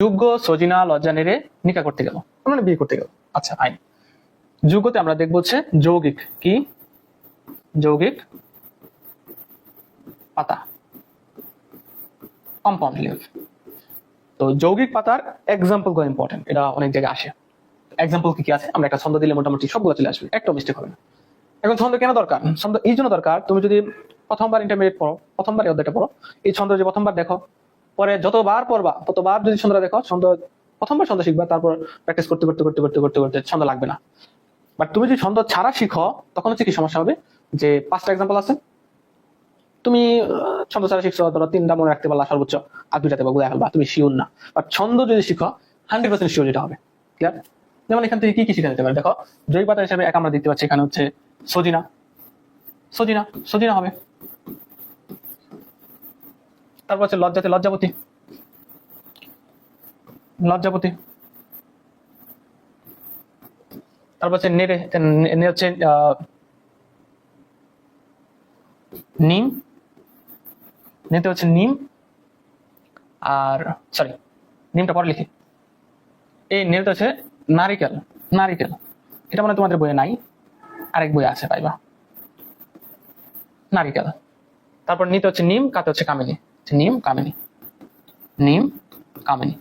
যোগ্য সজিনা লজ্জা নেড়ে নিকা করতে গেল। মানে বিয়ে করতে গেল। আচ্ছা আইন। যোগ্যতে আমরা দেখব হচ্ছে যৌগিক কি? যৌগিক পাতা। কম্পাউন্ড লিভ তো যৌগিক পাতার এক্সাম্পলগুলো ইম্পর্টেন্ট এটা অনেক জায়গায় আসে। এক্সাম্পল কি কি আছে? আমরা একটা ছন্দ দিলে মোটামুটি সবগুলো চলে আসবে। একটা মিস্টেক হবে না। এখন ছন্দ কেন দরকার? ছন্দ এই জন্য দরকার, তুমি যদি প্রথমবার ইন্টারমিডিয়েট পড়ো প্রথমবার অধ্যায়টা পড়ো, এই ছন্দ যে প্রথমবার দেখো পরে যতবার পড়বা, ততবার যদি ছন্দটা দেখো, ছন্দ প্রথমবার ছন্দ শিখবা, তারপর প্র্যাকটিস করতে করতে করতে করতে করতে করতে ছন্দ লাগবে না। বাট তুমি যদি ছন্দ ছাড়া শিখো, তখন হচ্ছে কি সমস্যা হবে? যে পাঁচটা এক্সাম্পল আছে। তুমি ছন্দ ছাড়া শিখছো, ধরো তিনটা মনে রাখতে পারলা সর্বোচ্চ, আর দুইটাতে বা ফেলবা, তুমি শিওর না। বাট ছন্দ যদি শিখো হান্ড্রেড পার্সেন্ট শিওর যেটা হবে। ক্লিয়ার যেমন এখান থেকে কি কি শিখা যেতে পারে? দেখো জৈব পাতা হিসেবে এক আমরা দেখতে পাচ্ছি, এখানে হচ্ছে সজিনা। সজিনা সজিনা হবে। তারপর হচ্ছে লজ্জাতে লজ্জাপতি লজ্জাপতি তারপর হচ্ছে নেড়ে হচ্ছে নিম। নেতে হচ্ছে নিম। আর সরি নিমটা পরে লিখি। এই নেতে হচ্ছে নারিকেল নারিকেল। এটা মানে তোমাদের বইয়ে নাই, আরেক বই আছে পাইবা। নারিকেল। তারপর নিতে হচ্ছে নিম, কাতে হচ্ছে কামিনী। নিম কামিনী নিম কামিনী